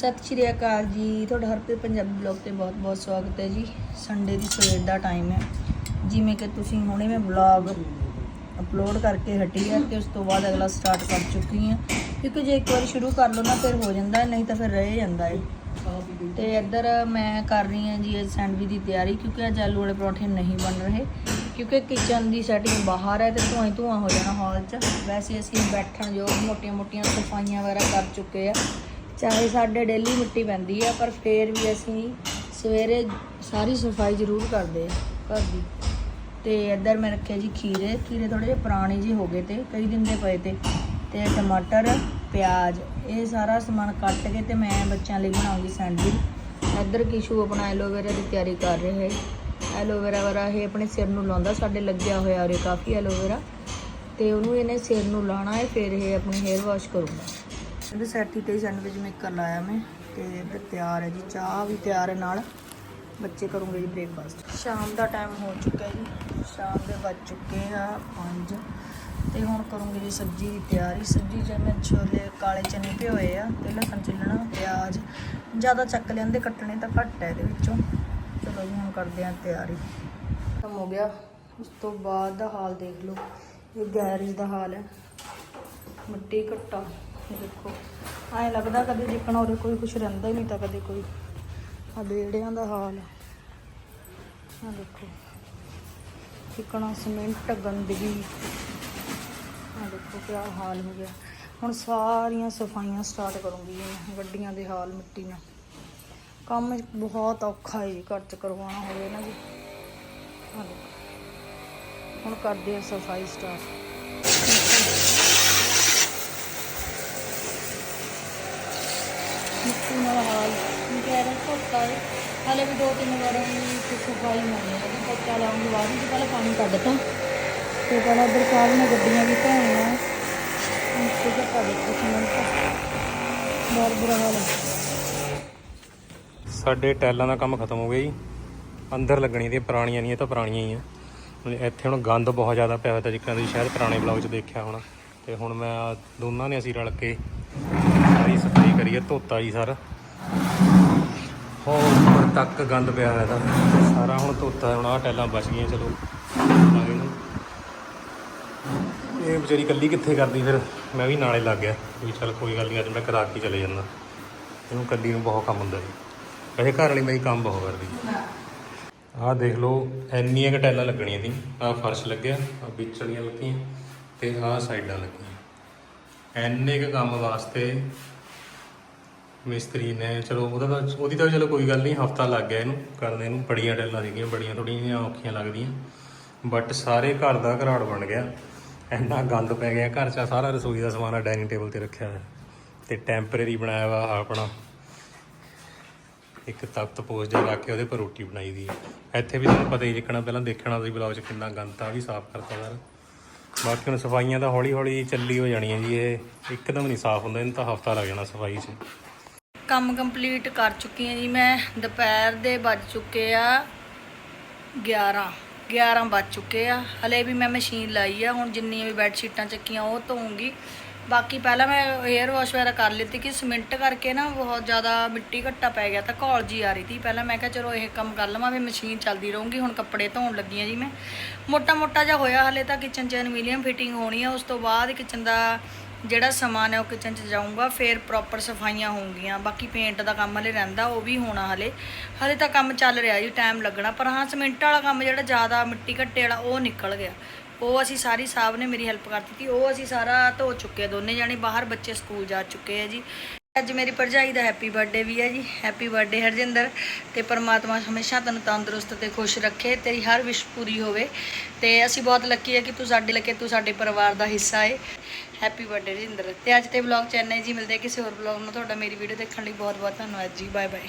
ਸਤਿ ਸ਼੍ਰੀ ਅਕਾਲ ਜੀ। ਤੁਹਾਡਾ ਹਰਪ੍ਰੀਤ ਪੰਜਾਬੀ ਬਲੌਗ ਤੇ ਬਹੁਤ-ਬਹੁਤ ਸਵਾਗਤ ਹੈ ਜੀ। ਸੰਡੇ ਦੀ ਸਵੇਰ ਦਾ ਟਾਈਮ ਹੈ। ਜਿਵੇਂ ਕਿ ਤੁਸੀਂ ਹੁਣੇ ਮੈਂ ਬਲੌਗ ਅਪਲੋਡ ਕਰਕੇ ਹਟੀ ਹੈ ਤੇ ਉਸ ਤੋਂ ਬਾਅਦ ਅਗਲਾ ਸਟਾਰਟ ਕਰ ਚੁੱਕੀ ਹਾਂ। ਕਿਉਂਕਿ ਜੇ ਇੱਕ ਵਾਰ ਸ਼ੁਰੂ ਕਰ ਲਓ ਨਾ, ਫਿਰ ਹੋ ਜਾਂਦਾ ਹੈ, ਨਹੀਂ ਤਾਂ ਫਿਰ ਰਹਿ ਜਾਂਦਾ ਹੈ। ਤੇ ਇੱਧਰ ਮੈਂ ਕਰ ਰਹੀ ਹਾਂ ਜੀ ਸੈਂਡਵਿਚ ਦੀ ਤਿਆਰੀ, ਕਿਉਂਕਿ ਅੱਜ ਆਲੂ ਵਾਲੇ ਪਰੌਂਠੇ ਨਹੀਂ ਬਣ ਰਹੇ। ਕਿਉਂਕਿ ਕਿਚਨ ਦੀ ਸੈਟਿੰਗ ਬਾਹਰ ਹੈ ਤੇ ਧੂਆਂ ਹੀ ਧੂਆਂ ਹੋ ਜਾਣਾ ਹਾਲ 'ਚ। ਵੈਸੇ ਅਸੀਂ ਬੈਠਣ ਜੋ ਮੋਟੀਆਂ-ਮੋਟੀਆਂ ਸਫਾਈਆਂ ਵਗੈਰਾ ਕਰ ਚੁੱਕੇ ਆ। ਚਾਹੇ ਸਾਡੇ ਡੇਲੀ ਮਿੱਟੀ ਪੈਂਦੀ ਆ, ਪਰ ਫੇਰ ਵੀ ਅਸੀਂ ਸਵੇਰੇ ਸਾਰੀ ਸਫ਼ਾਈ ਜ਼ਰੂਰ ਕਰਦੇ ਆ ਘਰ ਦੀ। ਤੇ ਇੱਧਰ ਮੈਂ ਰੱਖਿਆ ਜੀ ਖੀਰੇ। ਖੀਰੇ ਥੋੜੇ ਜਿਹੇ ਪੁਰਾਣੇ ਜੀ ਹੋ ਗਏ ਤੇ, ਕਈ ਦਿਨ ਦੇ ਪਏ ਤੇ। ਤੇ ਟਮਾਟਰ, ਪਿਆਜ਼, ਇਹ ਸਾਰਾ ਸਮਾਨ ਕੱਟ ਕੇ ਤੇ ਮੈਂ ਬੱਚਿਆਂ ਲਈ ਬਣਾਉਂਗੀ ਸੈਂਡਵਿਚ। ਇੱਧਰ ਕਿਸ਼ੂ ਆਪਣਾ ਐਲੋਵੇਰਾ ਦੀ ਤਿਆਰੀ ਕਰ ਰਿਹਾ ਹੈ। ਐਲੋਵੇਰਾ ਵਰਾ ਇਹ ਆਪਣੇ ਸਿਰ ਨੂੰ ਲਾਉਂਦਾ, ਸਾਡੇ ਲੱਗਿਆ ਹੋਇਆ ਔਰ ਕਾਫੀ ਐਲੋਵੇਰਾ। ਤੇ ਉਹਨੂੰ ਇਹਨੇ ਸਿਰ ਨੂੰ ਲਾਣਾ ਹੈ, ਫਿਰ ਇਹ ਆਪਣੀ ਹੇਅਰ ਵਾਸ਼ ਕਰੂਗਾ। ਇਹਦੇ ਸੈਟੀ ਤੇ ਸੈਂਡਵਿਚ ਮੇਕਰ ਲਾਇਆ ਮੈਂ ਤੇ ਇੱਧਰ ਤਿਆਰ ਹੈ ਜੀ, ਚਾਹ ਵੀ ਤਿਆਰ ਹੈ ਨਾਲ। ਬੱਚੇ ਕਰੂੰਗੇ ਜੀ ਬ੍ਰੇਕਫਾਸਟ ਸ਼ਾਮ ਦਾ ਟਾਈਮ ਹੋ ਚੁੱਕਾ ਹੈ ਜੀ। ਸ਼ਾਮ ਦੇ ਵੱਜ ਚੁੱਕੇ ਆ 5 ਤੇ ਹੁਣ ਕਰੂੰਗੇ ਜੀ ਸਬਜ਼ੀ ਦੀ ਤਿਆਰੀ। ਸਬਜ਼ੀ ਜੇ ਮੈਂ ਛੋਲੇ, ਕਾਲੇ ਚਨੇ ਭਿਓਏ ਆ ਤੇ ਲਸਣ ਚਿੱਲਣਾ ਪਿਆਜ਼। ਜ਼ਿਆਦਾ ਚੱਕ ਲੈਂਦੇ ਕੱਟਣੇ ਤਾਂ ਘੱਟ ਹੈ ਇਹਦੇ ਵਿੱਚੋਂ। ਚਲੋ ਜੀ, ਹੁਣ ਕਰਦੇ ਆ ਤਿਆਰੀ। ਕੰਮ ਹੋ ਗਿਆ। ਉਸ ਤੋਂ ਬਾਅਦ ਦਾ ਹਾਲ ਦੇਖ ਲਓ। ਇਹ ਗੈਰੇਜ ਦਾ ਹਾਲ ਹੈ। ਮਿੱਟੀ ਘੱਟਾ। ਦੇਖੋ। ਐਂ ਲੱਗਦਾ ਕਦੇ ਜਿੱਕਣਾ ਉਰੇ ਕੋਈ ਕੁਝ ਰਹਿੰਦਾ ਹੀ ਨਹੀਂ ਤਾਂ ਕਦੇ ਕੋਈ। ਆ ਬੇੜਿਆਂ ਦਾ ਹਾਲ ਆ। ਦੇਖੋ। ਚਿਕਣਾ ਸੀਮੈਂਟ ਗੰਦਗੀ। ਆ ਦੇਖੋ ਕਿਆ ਹਾਲ ਹੋ ਗਿਆ। ਹੁਣ ਸਾਰੀਆਂ ਸਫਾਈਆਂ ਸਟਾਰਟ ਕਰੂੰਗੀ ਮੈਂ, ਗੱਡੀਆਂ ਦੇ ਹਾਲ ਮਿੱਟੀ ਨਾਲ। ਕੰਮ ਬਹੁਤ ਔਖਾ ਹੈ ਜੀ ਘਰ ਚ ਕਰਵਾਉਣਾ ਹੋਵੇ ਨਾ ਜੀ। ਆ ਦੇਖੋ। ਹੁਣ ਕਰਦੇ ਆ ਸਫ਼ਾਈ ਸਟਾਰਟ ਮਿੱਟੀ ਨਾਲ ਹਾਲ ਗੈਰ ਧੋਤਾ ਹੈ ਹਾਲੇ ਵੀ ਦੋ ਤਿੰਨ ਵਾਰ ਸਫ਼ਾਈ ਹੋਣੀ ਹੈ ਜੀ ਪੋਚਾ ਲਾਉਣ ਤੋਂ ਬਾਅਦ ਜੀ ਪਹਿਲਾਂ ਪਾਣੀ ਕੱਢਤਾ ਤੇ ਪਹਿਲਾਂ ਇੱਧਰ ਸਾਰੀਆਂ ਗੱਡੀਆਂ ਵੀ ਧੋਣੀਆਂ ਤੇ ਘੱਟਾ ਦੇਖੋ ਸੀਮੈਂਟ ਬਹੁਤ ਬੁਰਾ ਹਾਲ ਹੈ ਸਾਡੇ ਟੈਲਾਂ ਦਾ ਕੰਮ ਖਤਮ ਹੋ ਗਿਆ ਜੀ। ਅੰਦਰ ਲੱਗਣੀ ਤੇ ਪੁਰਾਣੀਆਂ ਨਹੀਂ, ਇਹ ਤਾਂ ਪੁਰਾਣੀਆਂ ਹੀ ਆ। ਇੱਥੇ ਹੁਣ ਗੰਦ ਬਹੁਤ ਜ਼ਿਆਦਾ ਪਿਆ ਹੋਇਆ ਤਾਂ ਜਿੱਕਾਂ ਤੁਸੀਂ ਸ਼ਾਇਦ ਪੁਰਾਣੇ ਬਲੌਗ 'ਚ ਦੇਖਿਆ ਹੋਣਾ। ਤੇ ਹੁਣ ਮੈਂ ਦੋਨਾਂ ਨੇ ਅਸੀਂ ਰਲ ਕੇ ਸਾਰੀ ਸਫ਼ਾਈ ਕਰੀਏ, ਧੋਤਾ ਜੀ ਸਾਰਾ। ਹੋਰ ਉੱਪਰ ਤੱਕ ਗੰਦ ਪਿਆ ਹੋਇਆ ਤਾਂ ਸਾਰਾ ਹੁਣ ਧੋਤਾ ਹੁਣ ਆਹ ਟੈਲਾਂ ਬਚ ਗਈਆਂ, ਚਲੋ। ਲਾਗੇ ਨੂੰ। ਇਹ ਵਿਚਾਰੀ ਕੱਲੀ ਕਿੱਥੇ ਕਰਦੀ ਫਿਰ? ਮੈਂ ਵੀ ਨਾਲੇ ਲੱਗ ਗਿਆ। ਵੀ ਚੱਲ ਕੋਈ ਗੱਲ ਨਹੀਂ ਅੱਜ ਮੈਂ ਕਰਾ ਕੇ ਚਲੇ ਜਾਂਦਾ। ਇਹਨੂੰ ਕੱਲੀ ਨੂੰ ਬਹੁਤ ਕੰਮ ਹੁੰਦਾ ਜੀ। ਵੈਸੇ ਘਰ ਵਾਲੀ ਮੇਰੀ ਕੰਮ ਬਹੁਤ ਕਰਦੀ। ਆਹ ਦੇਖ ਲਓ, ਇੰਨੀਆਂ ਕੁ ਟੈਲਾਂ ਲੱਗਣੀਆਂ ਸੀ। ਆਹ ਫਰਸ਼ ਲੱਗਿਆ, ਆਹ ਵਿੱਚ ਵਾਲੀਆਂ ਲੱਗੀਆਂ ਤੇ ਆਹ ਸਾਈਡਾਂ ਲੱਗੀਆਂ। ਇੰਨੇ ਕੁ ਕੰਮ ਵਾਸਤੇ ਮਿਸਤਰੀ ਨੇ, ਚਲੋ ਉਹਦਾ ਤਾਂ, ਉਹਦੀ ਤਾਂ ਚਲੋ ਕੋਈ ਗੱਲ ਨਹੀਂ, ਹਫਤਾ ਲੱਗ ਗਿਆ ਇਹਨੂੰ ਕਰਦੇ ਇਹਨੂੰ, ਬੜੀਆਂ ਟੈਲਾਂ ਸੀਗੀਆਂ, ਬੜੀਆਂ ਥੋੜੀਆਂ ਜਿਹੀਆਂ ਔਖੀਆਂ ਲੱਗਦੀਆਂ। ਬਟ ਸਾਰੇ ਘਰ ਦਾ ਘਰਾੜ ਬਣ ਗਿਆ। ਇੰਨਾ ਗੰਦ ਪੈ ਗਿਆ, ਘਰ 'ਚ ਸਾਰਾ ਰਸੋਈ ਦਾ ਸਮਾਨ ਆ ਡਾਈਨਿੰਗ ਟੇਬਲ ਤੇ ਰੱਖਿਆ ਹੋਇਆ। ਤੇ ਟੈਂਪਰੇਰੀ ਬਣਾਇਆ ਵਾ ਆਪਣਾ। ਇੱਕ ਤਖਤ ਪੋਸ ਜਿਹਾ ਲਾ ਕੇ ਉਹਦੇ ਪਰ ਰੋਟੀ ਬਣਾਈ ਦੀ ਇੱਥੇ ਵੀ ਤੁਹਾਨੂੰ ਪਤਾ ਹੀ ਜਿੱਕਣਾ ਪਹਿਲਾਂ ਦੇਖਣਾ ਤੁਸੀਂ ਬਲੌਗ 'ਚ ਕਿੰਨਾ ਗੰਦ ਤਾਂ ਵੀ ਸਾਫ਼ ਕਰਤਾ ਯਾਰ ਬਾਕੀ ਹੁਣ ਸਫਾਈਆਂ ਤਾਂ ਹੌਲੀ ਹੌਲੀ ਚੱਲੀ ਹੋ ਜਾਣੀਆਂ ਜੀ, ਇਹ ਇੱਕਦਮ ਨਹੀਂ ਸਾਫ਼ ਹੁੰਦਾ, ਇਹਨੂੰ ਤਾਂ ਹਫਤਾ ਲੱਗ ਜਾਣਾ ਸਫ਼ਾਈ 'ਚ। ਕੰਮ ਕੰਪਲੀਟ ਕਰ ਚੁੱਕੀ ਹਾਂ ਜੀ ਮੈਂ, ਦੁਪਹਿਰ ਦੇ ਵੱਜ ਚੁੱਕੇ ਆ 11 11 ਵੱਜ ਚੁੱਕੇ ਆ। ਹਲੇ ਵੀ ਮੈਂ ਮਸ਼ੀਨ ਲਾਈ ਆ, ਹੁਣ ਜਿੰਨੀਆਂ ਵੀ ਬੈੱਡ ਸ਼ੀਟਾਂ ਚੱਕੀਆਂ ਉਹ ਧੋਉਂਗੀ ਬਾਕੀ ਪਹਿਲਾਂ ਮੈਂ 에ਅਰ ਵਾਸ਼ ਵਗੈਰਾ ਕਰ ਲਿੱਤੀ ਕਿ ਸਿਮੈਂਟ ਕਰਕੇ ਨਾ ਬਹੁਤ ਜ਼ਿਆਦਾ ਮਿੱਟੀ ਘੱਟਾ ਪੈ ਗਿਆ ਤਾਂ ਘੋਲ ਜੀ ਆ ਰਹੀ ਸੀ। ਪਹਿਲਾਂ ਮੈਂ ਕਿਹਾ ਚਲੋ ਇਹ ਕੰਮ ਕਰ ਲਵਾਂ, ਵੀ ਮਸ਼ੀਨ ਚੱਲਦੀ ਰਹੂਗੀ, ਹੁਣ ਕੱਪੜੇ ਧੋਣ ਲੱਗੀ ਆ ਜੀ ਮੈਂ। ਮੋਟਾ ਮੋਟਾ ਜਿਹਾ ਹੋਇਆ ਹਲੇ ਤਾਂ ਕਿਚਨ 'ਚ ਐਲੂਮੀਨੀਅਮ ਫਿਟਿੰਗ ਹੋਣੀ ਆ, ਉਸ ਤੋਂ ਬਾਅਦ ਕਿਚਨ ਦਾ ਜਿਹੜਾ ਸਮਾਨ ਹੈ ਉਹ ਕਿਚਨ 'ਚ ਜਾਊਗਾ, ਫਿਰ ਪ੍ਰੋਪਰ ਸਫਾਈਆਂ ਹੋਣਗੀਆਂ ਬਾਕੀ ਪੇਂਟ ਦਾ ਕੰਮ ਹਲੇ ਰਹਿੰਦਾ, ਉਹ ਵੀ ਹੋਣਾ ਹਲੇ। ਹਲੇ ਤਾਂ ਕੰਮ ਚੱਲ ਰਿਹਾ ਜੀ ਟਾਈਮ ਲੱਗਣਾ। ਪਰ ਹਾਂ ਸਿਮੈਂਟ ਵਾਲਾ ਕੰਮ ਜਿਹੜਾ ਜ਼ਿਆਦਾ ਮਿੱਟੀ ਘੱਟੇ ਵਾਲਾ, ਉਹ ਨਿਕਲ ਗਿਆ। ਉਹ ਅਸੀਂ ਸਾਰੀ ਸਾਹਿਬ ਨੇ ਮੇਰੀ ਹੈਲਪ ਕਰ ਦਿੱਤੀ। ਉਹ ਅਸੀਂ ਸਾਰਾ ਧੋ ਚੁੱਕੇ ਆ, ਦੋਨੇ ਜਾਣੇ ਬਾਹਰ ਬੱਚੇ ਸਕੂਲ ਜਾ ਚੁੱਕੇ ਆ ਜੀ। ਅੱਜ ਮੇਰੀ ਭਰਜਾਈ ਦਾ ਹੈਪੀ ਬਰਥਡੇ ਵੀ ਹੈ ਜੀ। Happy birthday Harjinder. ਤੇ ਪਰਮਾਤਮਾ ਹਮੇਸ਼ਾ ਤੈਨੂੰ ਤੰਦਰੁਸਤ ਤੇ ਖੁਸ਼ ਰੱਖੇ। ਤੇਰੀ ਹਰ ਵਿਸ਼ ਪੂਰੀ ਹੋਵੇ। ਤੇ ਅਸੀਂ ਬਹੁਤ ਲੱਕੀ ਹੈ ਕਿ ਤੂੰ ਸਾਡੇ ਲੱਗੇ ਤੂੰ ਸਾਡੇ ਪਰਿਵਾਰ ਦਾ ਹਿੱਸਾ ਹੈ ਹੈਪੀ ਬਰਥਡੇ ਹਰਜਿੰਦਰ। ਤੇ ਅੱਜ ਤੇ ਵਲੌਗ ਚ ਇੰਨਾ ਜੀ। ਮਿਲਦੇ ਕਿਸੇ ਹੋਰ ਵਲੌਗ ਨਾਲ। ਤੁਹਾਡਾ ਮੇਰੀ ਵੀਡੀਓ ਦੇਖਣ ਲਈ ਬਹੁਤ ਬਹੁਤ ਧੰਨਵਾਦ ਜੀ। Bye bye